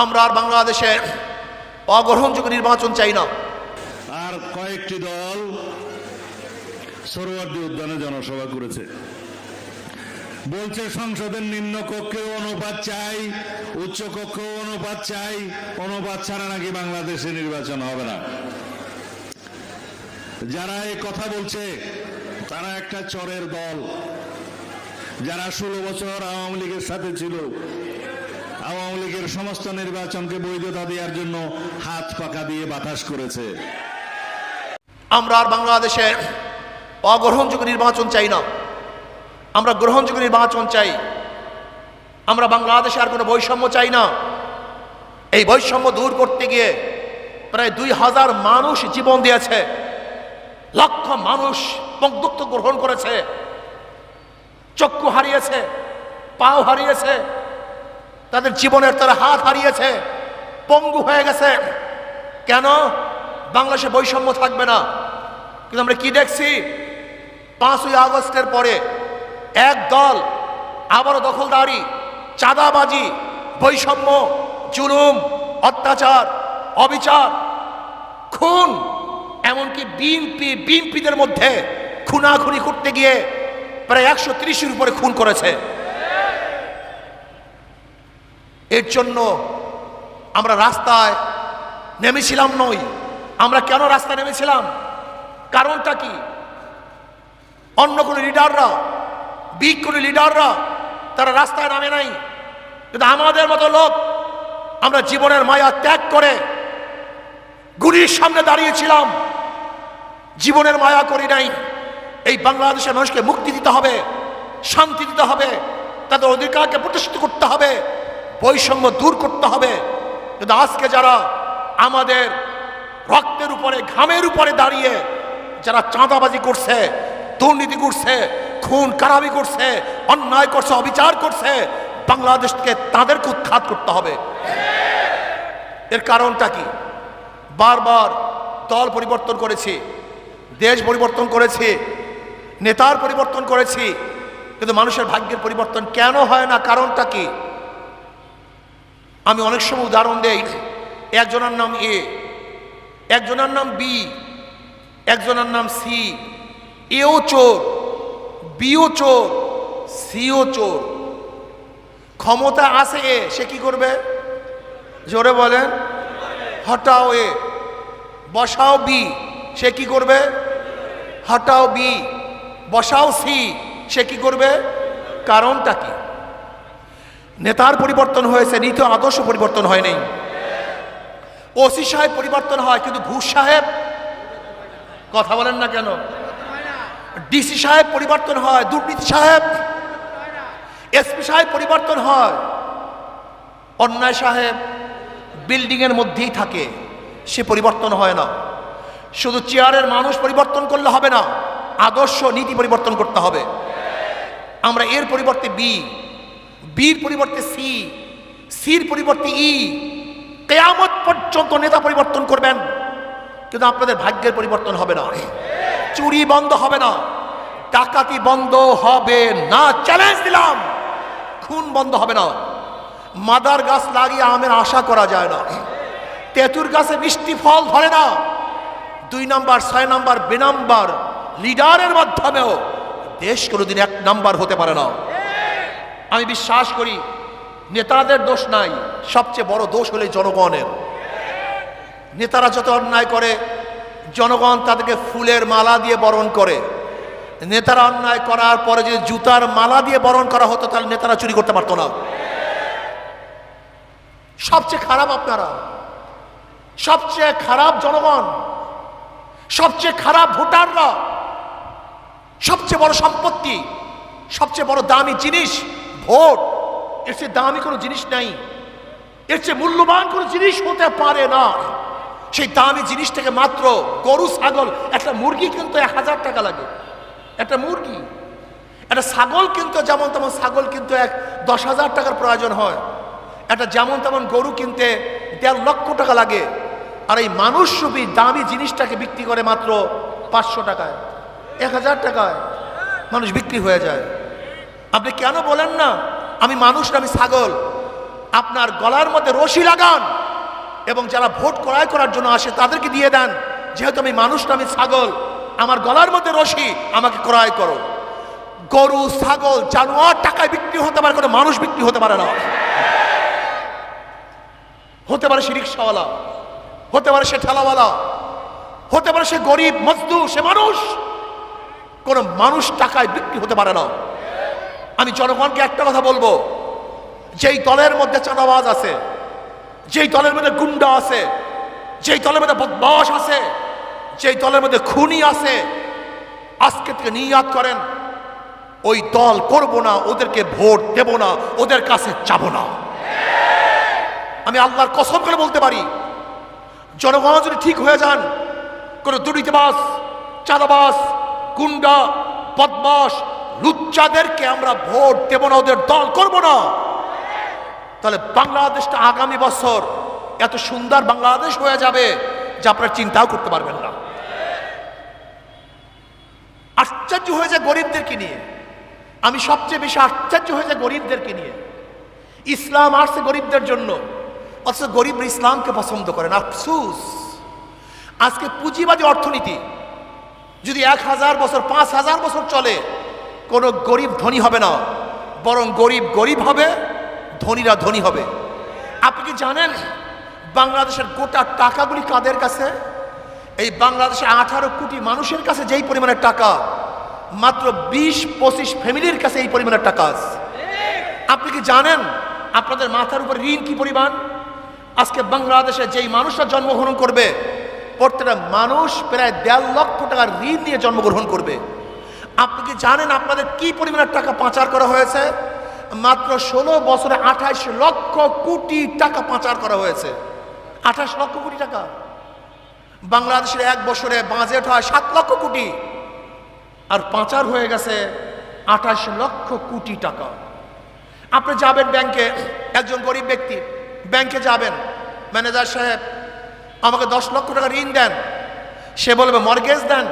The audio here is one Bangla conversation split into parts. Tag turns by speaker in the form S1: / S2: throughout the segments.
S1: আমরা আর বাংলাদেশে অগ্রহণযোগ্য নির্বাচন চাই না।
S2: আর কয়েকটি দল সরোয়ার্দী উদ্যানে জনসভা করেছে। বলছে, সংসদের নিম্ন কক্ষেও অনুপাত চাই, উচ্চ কক্ষেও অনুপাত চাই, অনুপাত ছাড়া নাকি বাংলাদেশে নির্বাচন হবে না। যারা এই কথা বলছে, তারা একটা চরের দল। যারা ষোলো বছর আওয়ামী লীগের সাথে ছিল আওয়ামী লীগের সমস্ত নির্বাচনকে বৈধতা দেওয়ার জন্য হাত পাকা দিয়ে বাতাস করেছে।
S1: আমরা আর বাংলাদেশে অগ্রহণযোগ্য নির্বাচন চাই না। আমরা গ্রহণযোগ্য নির্বাচন চাই। আমরা বাংলাদেশে আর কোনো বৈষম্য চাই না। এই বৈষম্য দূর করতে গিয়ে প্রায় দুই হাজার মানুষ জীবন দিয়েছে। লক্ষ মানুষ পঙ্গুত্ব গ্রহণ করেছে। চক্ষু হারিয়েছে, পাও হারিয়েছে। তাদের জীবনের তারা হাত হারিয়েছে। পঙ্গু হয়ে গেছে। কেন? বাংলাদেশে বৈষম্য থাকবে না। কিন্তু আমরা কি দেখছি? পাঁচই আগস্টের পরে এক দল, আবারও দখলদারি, চাঁদাবাজি, বৈষম্য, জুলুম, অত্যাচার, অবিচার, খুন, এমনকি বিএনপি বিএনপিদের মধ্যে খুনাখুনি করতে গিয়ে প্রায় একশো তিরিশের উপরে খুন করেছে। এর জন্য আমরা রাস্তায় নেমেছিলাম নই। আমরা কেন রাস্তায় নেমেছিলাম? কারণটা কি? অন্য কোনো লিডাররা বিগ কোনো লিডাররা, তারা রাস্তায় নামে নাই। কিন্তু আমাদের মতো লোক আমরা জীবনের মায়া ত্যাগ করে গুলির সামনে দাঁড়িয়েছিলাম। জীবনের মায়া করি নাই। এই বাংলাদেশের মানুষকে মুক্তি দিতে হবে, শান্তি দিতে হবে, তাদের অধিকারকে প্রতিষ্ঠিত করতে হবে। বৈষম্য দূর করতে হবে। কিন্তু আজকে যারা আমাদের রক্তের উপরে, ঘামের উপরে দাঁড়িয়ে যারা চাঁদাবাজি করছে, দুর্নীতি করছে, খুন কারাবি করছে, অন্যায় করছে, অবিচার করছে, বাংলাদেশকে তাদেরকে উৎখাত করতে হবে। এর কারণটা কি? বারবার দল পরিবর্তন করেছি, দেশ পরিবর্তন করেছি, নেতার পরিবর্তন করেছি, কিন্তু মানুষের ভাগ্যের পরিবর্তন কেন হয় না? কারণটা কি? আমি অনেক সময় উদাহরণ দেই, একজনের নাম এ, একজনের নাম বি, একজনের নাম সি, এও চোর, বিও চোর, সিও চোর। ক্ষমতা আছে এ, সে কি করবে? জোরে বলেন। হটাও এ। বসাও বি, সে কি করবে? হটাও বি। বসাও সি, সে কি করবে? কারণটা কি? নেতার পরিবর্তন হয়েছে, নীতি আদর্শ পরিবর্তন হয়নি ওসি সাহেব পরিবর্তন হয়, কিন্তু ঘুষ সাহেব, কথা বলেন না কেন? ডিসি সাহেব পরিবর্তন হয়, দুর্নীতি সাহেব, এসপি সাহেব পরিবর্তন হয়। অন্যায় সাহেব বিল্ডিং এর মধ্যেই থাকে, সে পরিবর্তন হয় না। শুধু চেয়ারের মানুষ পরিবর্তন করলে হবে না, আদর্শ নীতি পরিবর্তন করতে হবে। আমরা এর পরিবর্তে বি বির পরিবর্তে সি, সির পরিবর্তে ই। কেয়ামত পর্যন্ত নেতা পরিবর্তন করবেন, কিন্তু আপনাদের ভাগ্যের পরিবর্তন হবে না। চুরি বন্ধ হবে না। ডাকাতি বন্ধ হবে না। চ্যালেঞ্জ দিলাম। খুন বন্ধ হবে না। মাদার গাছ লাগিয়ে আমের আশা করা যায় না। তেঁতুর গাছে মিষ্টি ফল ধরে না। দুই নাম্বার, ছয় নাম্বার, বে নাম্বার লিডারের মাধ্যমেও দেশ কোনোদিন এক নাম্বার হতে পারে না। আমি বিশ্বাস করি, নেতাদের দোষ নাই, সবচেয়ে বড় দোষ হলে জনগণের। নেতারা যত অন্যায় করে, জনগণ তাদেরকে ফুলের মালা দিয়ে বরণ করে। নেতারা অন্যায় করার পরে যদি জুতার মালা দিয়ে বরণ করা হতো, তাহলে নেতারা চুরি করতে পারতো না। সবচেয়ে খারাপ আপনারা, সবচেয়ে খারাপ জনগণ, সবচেয়ে খারাপ ভোটাররা, সবচেয়ে বড় সম্পত্তি, সবচেয়ে বড় দামি জিনিস ভোট। এর চেয়ে দামি কোনো জিনিস নাই। এর চেয়ে মূল্যবান কোনো জিনিস হতে পারে না। সেই দামি জিনিস থেকে মাত্র গরু, ছাগল, একটা মুরগি কিন্তু এক হাজার টাকা লাগে। একটা মুরগি, একটা ছাগল কিন্তু যেমন তেমন ছাগল কিন্তু এক দশ হাজার টাকার প্রয়োজন হয়। একটা যেমন তেমন গরু কিনতে দেড় লক্ষ টাকা লাগে। আর এই মানুষ রূপী দামি জিনিসটাকে বিক্রি করে মাত্র পাঁচশো টাকায়, এক হাজার টাকায় মানুষ বিক্রি হয়ে যায়। আপনি কেন বলেন না? আমি মানুষ আমি ছাগল। আপনার গলার মধ্যে রশি লাগান এবং যারা ভোট ক্রয় করার জন্য আসে তাদেরকে দিয়ে দেন। যেহেতু আমি মানুষ আমি ছাগল, আমার গলার মধ্যে রশি, আমাকে ক্রয় করো। গরু, ছাগল, জানোয়ার টাকায় বিক্রি হতে পারে, কোনো মানুষ বিক্রি হতে পারে না। হতে পারে সে রিক্সাওয়ালা, হতে পারে সে ঠেলাওয়ালা, হতে পারে সে গরিব, মজদুর, সে মানুষ, কোনো মানুষ টাকায় বিক্রি হতে পারে না। আমি জনগণকে একটা কথা বলব। যেই দলের মধ্যে চাঁদাবাজ আছে, যেই দলের মধ্যে গুন্ডা আছে, যেই দলের মধ্যে বদমাস আছে, যেই দলের মধ্যে খুনি আছে, আজকে থেকে নিয়াত করেন, ওই দল করব না, ওদেরকে ভোট দেব না, ওদের কাছে যাব না। আমি আল্লাহর কসম করে বলতে পারি, জনগণ যদি ঠিক হয়ে যান, কোনো দুর্নীতিবাস চাঁদাবাস গুন্ডা বদমাস লুচ্চাদেরকে আমরা ভোট দেব না, ওদের দল করব না। তাহলে বাংলাদেশটা আগামী বছর এত সুন্দর বাংলাদেশ হয়ে যাবে যা আপনারা চিন্তাও করতে পারবেন না। আশ্চর্য হয়ে যায় গরিবদেরকে নিয়ে। আমি সবচেয়ে বেশি আশ্চর্য হয়ে যায় গরিবদেরকে নিয়ে। ইসলাম আসছে গরিবদের জন্য, অথচ গরিব ইসলামকে পছন্দ করেন আফসুস। আজকে পুঁজিবাদী অর্থনীতি যদি এক হাজার বছর, পাঁচ হাজার বছর চলে কোনো গরিব ধনী হবে না। বরং গরিব গরিব হবে, ধনীরা ধনী হবে। আপনি কি জানেন বাংলাদেশের গোটা টাকাগুলি কাদের কাছে? এই বাংলাদেশে আঠারো কোটি মানুষের কাছে যেই পরিমাণের টাকা, মাত্র বিশ, পঁচিশ ফ্যামিলির কাছে এই পরিমাণের টাকা আছে। আপনি কি জানেন আপনাদের মাথার উপর ঋণ কি পরিমাণ? আজকে বাংলাদেশে যেই মানুষরা জন্মগ্রহণ করবে, প্রত্যেকটা মানুষ প্রায় দেড় লক্ষ টাকার ঋণ নিয়ে জন্মগ্রহণ করবে। আপনি কি জানেন আপনাদের কি পরিমাণের টাকা পাচার করা হয়েছে? মাত্র ষোলো বছরে আঠাইশ লক্ষ কোটি টাকা পাচার করা হয়েছে। আঠাশ লক্ষ কোটি টাকা। বাংলাদেশের এক বছরে বাজেট হয় সাত লক্ষ কোটি। আর পাচার হয়ে গেছে আঠাশ লক্ষ কোটি টাকা। আপনি যাবেন ব্যাংকে, একজন গরিব ব্যক্তি, ব্যাংকে যাবেন। ম্যানেজার সাহেব, আমাকে দশ লক্ষ টাকা ঋণ দেন। সে বলবে, মর্গেজ দেন।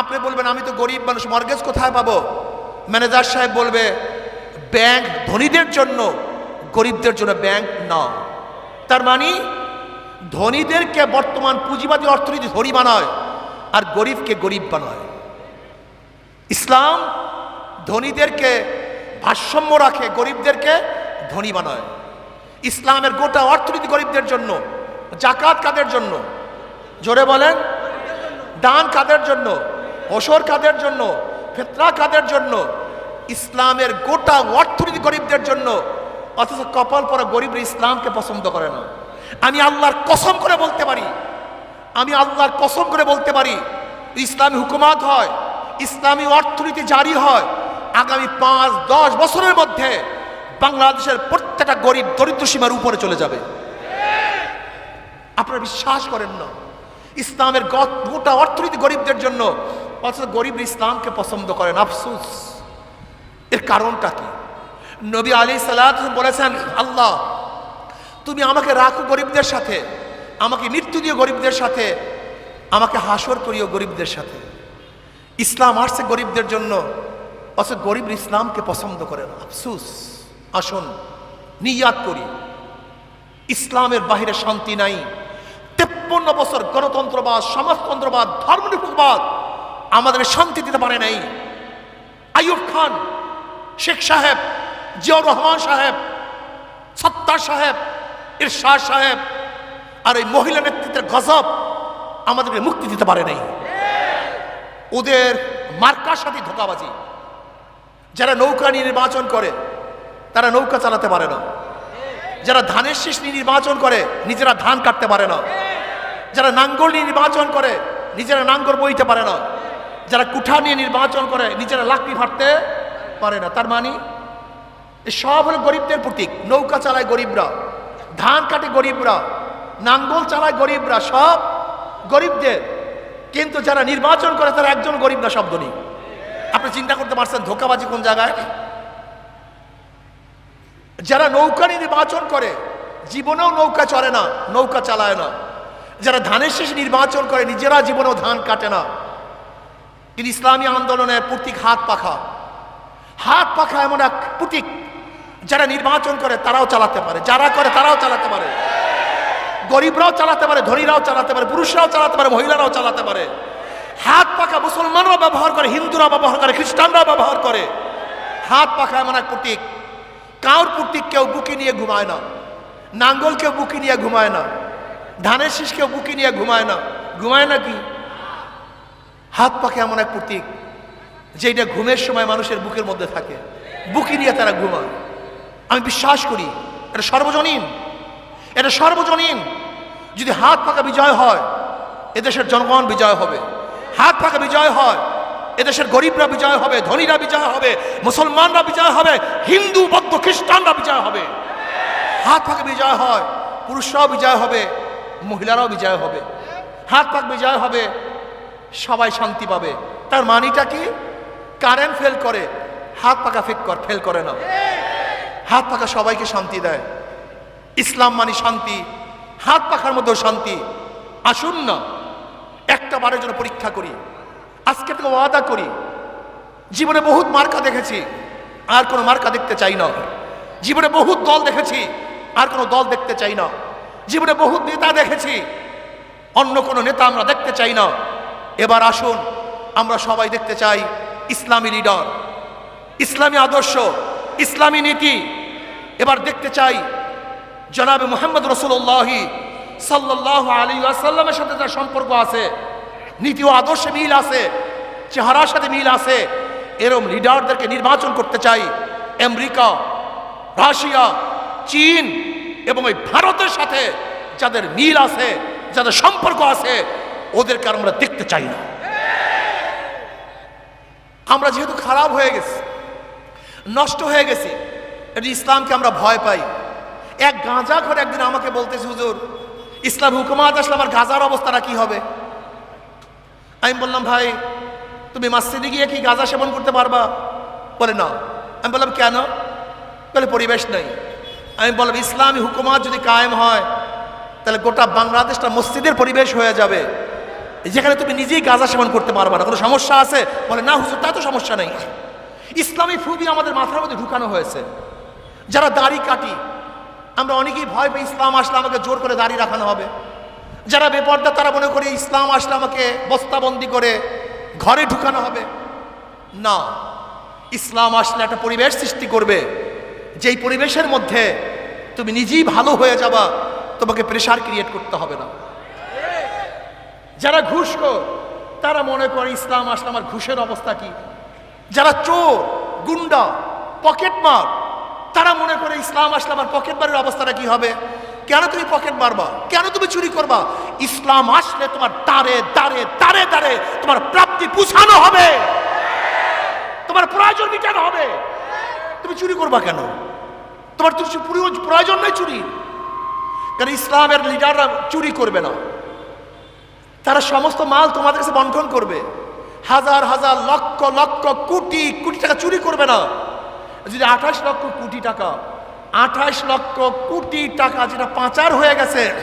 S1: আপনি বলবেন, আমি তো গরিব মানুষ, মর্গেজ কোথায় পাবো? ম্যানেজার সাহেব বলবে, ব্যাংক ধনীদের জন্য, গরিবদের জন্য ব্যাংক না তার মানে ধনীদেরকে বর্তমান পুঁজিবাদী অর্থনীতি ধনী বানায়, আর গরিবকে গরিব বানায়। ইসলাম ধনীদেরকে ভারসাম্য রাখে, গরিবদেরকে ধনী বানায়। ইসলামের গোটা অর্থনীতি গরিবদের জন্য, জাকাত কাদের জন্য? জোরে বলেন, দান কাদের জন্য? ওসর কাদের জন্য, ফেতরা কাদের জন্য, ইসলামের গোটা অর্থনীতি গরিবদের জন্য, অথচ কপাল পরা গরিবরা ইসলামকে পছন্দ করে না। আমি আল্লাহর কসম করে বলতে পারি, আমি আল্লাহর কসম করে বলতে পারি, ইসলামী হুকুমাত হয়, ইসলামী অর্থনীতি জারি হয়, আগামী পাঁচ, দশ বছরের মধ্যে বাংলাদেশের প্রত্যেকটা গরিব দরিদ্র সীমার উপরে চলে যাবে। আপনারা বিশ্বাস করেন না, ইসলামের গোটা অর্থনীতি গরিবদের জন্য অথচ গরিব ইসলামকে পছন্দ করেন। আফসুস। এর কারণটা কি? নবী আলী সাল্লাহ বলেছেন, আল্লাহ, তুমি আমাকে রাখো গরিবদের সাথে, আমাকে মৃত্যু দিও গরিবদের সাথে, আমাকে হাসর করিও গরিবদের সাথে। ইসলাম আসছে গরিবদের জন্য, অথচ গরিব ইসলামকে পছন্দ করে না। আফসুস। আসুন, নিয়াত করি। ইসলামের বাহিরে শান্তি নাই। তেপ্পন্ন বছর গণতন্ত্রবাদ, সমাজতন্ত্রবাদ, ধর্মনিরপেক্ষবাদ আমাদের শান্তি দিতে পারে নাই। আইয়ুব খান, শেখ সাহেব, জিয়াউর রহমান সাহেব, সত্তার সাহেব, ইরশাদ সাহেব, আর এই মহিলা নেতৃত্বের গজব আমাদেরকে মুক্তি দিতে পারে নাই। ওদের মার্কার সাথে ধোকাবাজি। যারা নৌকা নিয়ে নির্বাচন করে, তারা নৌকা চালাতে পারে না। যারা ধানের শীষ নিয়ে নির্বাচন করে, নিজেরা ধান কাটতে পারে না। যারা নাঙ্গল নিয়ে নির্বাচন করে, নিজেরা নাঙ্গল বইতে পারে না। যারা কুঠা নিয়ে নির্বাচন করে, নিজেরা লাকড়ি ফাটতে পারে না। তার মানে সব হলো গরিবদের প্রতীক। নৌকা চালায় গরিবরা, ধান কাটে গরিবরা, নাঙ্গল চালায় গরিবরা, সব গরিবদের। কিন্তু যারা নির্বাচন করে, তারা একজন গরিব না, শব্দ নেই। আপনি চিন্তা করতে পারছেন, ধোকাবাজি কোন জায়গায়? যারা নৌকা নিয়ে নির্বাচন করে, জীবনেও নৌকা চলে না, নৌকা চালায় না। যারা ধানের শেষে নির্বাচন করে, নিজেরা জীবনেও ধান কাটে না। কিন্তু ইসলামী আন্দোলনের প্রতীক, হাত পাখা। হাত পাখা এমন এক প্রতীক যারা নির্বাচন করে, তারাও চালাতে পারে। যারা করে, তারাও চালাতে পারে। গরিবরাও চালাতে পারে, ধনীরাও চালাতে পারে, পুরুষরাও চালাতে পারে, মহিলারাও চালাতে পারে। হাত পাখা মুসলমানরাও ব্যবহার করে হিন্দুরা ব্যবহার করে, খ্রিস্টানরাও ব্যবহার করে। হাত পাখা এমন এক প্রতীক। কাউর প্রতীক কেউ বুকে নিয়ে ঘুমায় না। নাঙ্গল কেউ বুকে নিয়ে ঘুমায় না। ধানের শীষ কেউ বুকে নিয়ে ঘুমায় না। ঘুমায় না কি? হাত পাখা এমন এক প্রতীক যেটা ঘুমের সময় মানুষের বুকের মধ্যে থাকে। বুকে নিয়ে তারা ঘুমায়। আমি বিশ্বাস করি, এটা সর্বজনীন। এটা সর্বজনীন। যদি হাত পাকা বিজয় হয়, এদেশের জনগণ বিজয় হবে। হাত পাকা বিজয় হয়, এদেশের গরিবরা বিজয় হবে, ধনীরা বিজয় হবে, মুসলমানরা বিজয় হবে, হিন্দু, বৌদ্ধ, খ্রিস্টানরা বিজয় হবে। হাত পাকা বিজয় হয়, পুরুষরাও বিজয় হবে, মহিলারাও বিজয় হবে। হাত পাক বিজয় হবে সবাই শান্তি পাবে। তার মানিটা কি? কারেন্ট ফেল করে, হাত পাকা ফেক কর ফেল করে না। হাত পাকা সবাইকে শান্তি দেয়। ইসলাম মানে শান্তি, হাত পাখার মধ্যেও শান্তি। আসুন না, একটা বারের জন্য পরীক্ষা করি। আজকে থেকে ওয়াদা করি। জীবনে বহুত মার্কা দেখেছি, আর কোনো মার্কা দেখতে চাই না। জীবনে বহুত দল দেখেছি, আর কোনো দল দেখতে চাই না। জীবনে বহুত নেতা দেখেছি, অন্য কোনো নেতা আমরা দেখতে চাই না। এবার আসুন, আমরা সবাই দেখতে চাই ইসলামী লিডার, ইসলামী আদর্শ, ইসলামী নীতি। এবার দেখতে চাই জনাবে মোহাম্মদ রসুল্লাহি সাল্লাহ আলী আসাল্লামের সাথে তার সম্পর্ক আছে, নীতি ও আদর্শে মিল আছে, চেহারার সাথে মিল আছে, এরম লিডারদেরকে নির্বাচন করতে চাই আমেরিকা, রাশিয়া, চীন এবং ওই ভারতের সাথে যাদের মিল আছে, যাদের সম্পর্ক আছে ওদেরকে আমরা দেখতে চাই না। আমরা যেহেতু খারাপ হয়ে গেছি, নষ্ট হয়ে গেছি, এটি ইসলামকে আমরা ভয় পাই। এক গাঁজা ঘরে একদিন আমাকে বলতেছে, হুজুর, ইসলাম হুকুমাত আসলে আমার গাঁজার অবস্থাটা কি হবে? আমি বললাম, ভাই, তুমি মাসজিদে গিয়ে কি গাঁজা সেবন করতে পারবা? বলে, না। আমি বললাম, কেন? বলে, পরিবেশ নেই। আমি বললাম, ইসলামী হুকুমাত যদি কায়েম হয়, তাহলে গোটা বাংলাদেশটা মসজিদের পরিবেশ হয়ে যাবে। যেখানে তুমি নিজেই গাঁজা সেবন করতে পারবা না, কোনো সমস্যা আছে? বলে, না হুজুর তা তো সমস্যা নেই। ইসলামী ফুবি আমাদের মাথার মধ্যে ঢুকানো হয়েছে। যারা দাড়ি কাটি, আমরা অনেকেই ভয় পাই ইসলাম আসলে আমাকে জোর করে দাড়ি রাখানো হবে। যারা বেপর্দা, তারা মনে করে ইসলাম আসলে আমাকে বস্তাবন্দি করে ঘরে ঢুকানো হবে। না, ইসলাম আসলে একটা পরিবেশ সৃষ্টি করবে, যেই পরিবেশের মধ্যে তুমি নিজেই ভালো হয়ে যাবা, তোমাকে প্রেশার ক্রিয়েট করতে হবে না। যারা ঘুষখোর, তারা মনে করে ইসলাম আসলে আমার ঘুষের অবস্থা কি? যারা চোর, গুন্ডা পকেটমার তারা মনে করে ইসলাম আসলে আমার পকেট মারের অবস্থাটা কি হবে? কেন তুমি পকেট মারবা? কেন তুমি চুরি করবা? ইসলাম আসলে তোমার দাঁড়ে দাঁড়ে দাঁড়ে দাঁড়ে তোমার প্রাপ্তি পুষানো হবে। তোমার প্রয়োজন মিটানো হবে। তুমি চুরি করবা কেন? তোমার তো প্রয়োজন নেই চুরি কারণ ইসলামের লিডাররা চুরি করবে না। তারা সমস্ত মাল তোমাদের কাছে বন্টন করবে। হাজার হাজার, লক্ষ লক্ষ, কোটি কোটি টাকা চুরি করবে না। যদি আঠাশ লক্ষ কোটি টাকা, আঠাশ লক্ষ কোটি টাকা যেটা পাচার হয়ে গেছে,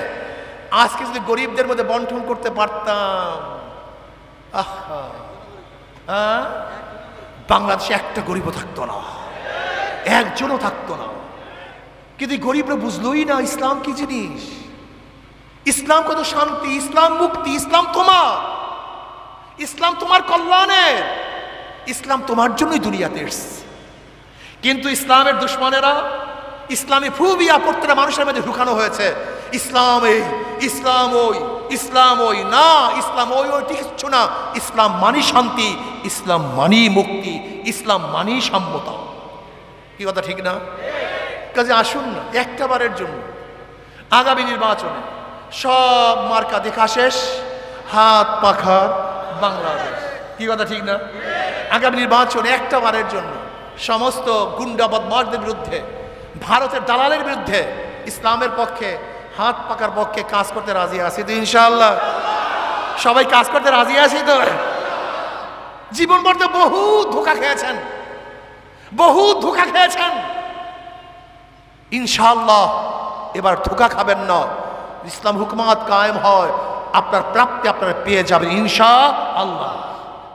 S1: আজকে যদি গরিবদের মধ্যে বন্টন করতে পারতাম। হ্যাঁ? বাংলাদেশে একটা গরিবও থাকতো না। একজনও থাকতো না। কিন্তু গরিবরা বুঝলোই না ইসলাম কি জিনিস? ইসলাম কত শান্তি, ইসলাম মুক্তি, ইসলাম তোমার। ইসলাম তোমার কল্যাণের। ইসলাম তোমার জন্যই দুনিয়াতে এসছে। কিন্তু ইসলামের দুশ্মনেরা, ইসলামে ফুবিয়া প্রত্যেকটা মানুষের মধ্যে ঢুকানো হয়েছে। ইসলাম এই, ইসলাম ওই ইসলাম ওই, না, ইসলাম ওই ওই কিচ্ছু না। ইসলাম মানি শান্তি, ইসলাম মানি মুক্তি, ইসলাম মানি সাম্যতা। কি কথা ঠিক না? কাজে আসুন না একটা বারের জন্য। আগামী নির্বাচনে সব মার্কা দেখা শেষ। হাত পাখা বাংলাদেশ। কি কথা, ঠিক না? আগামী নির্বাচনে একটা বারের জন্য। সমস্ত গুন্ডা বদমাশদের বিরুদ্ধে, ভারতের দালালের বিরুদ্ধে ইসলামের পক্ষে, হাত পাকার পক্ষে কাজ করতে রাজি আছি তো ইনশাল্লাহ সবাই কাজ করতে রাজি আছি তো? জীবন বলতে বহু ধোকা খেয়েছেন। বহু ধোকা খেয়েছেন। ইনশাল্লাহ এবার ধোকা খাবেন না। ইসলাম হুকুমাত কায়েম হয়। আপনার প্রাপ্তি আপনারা পেয়ে যাবেন ইনশা আল্লাহ।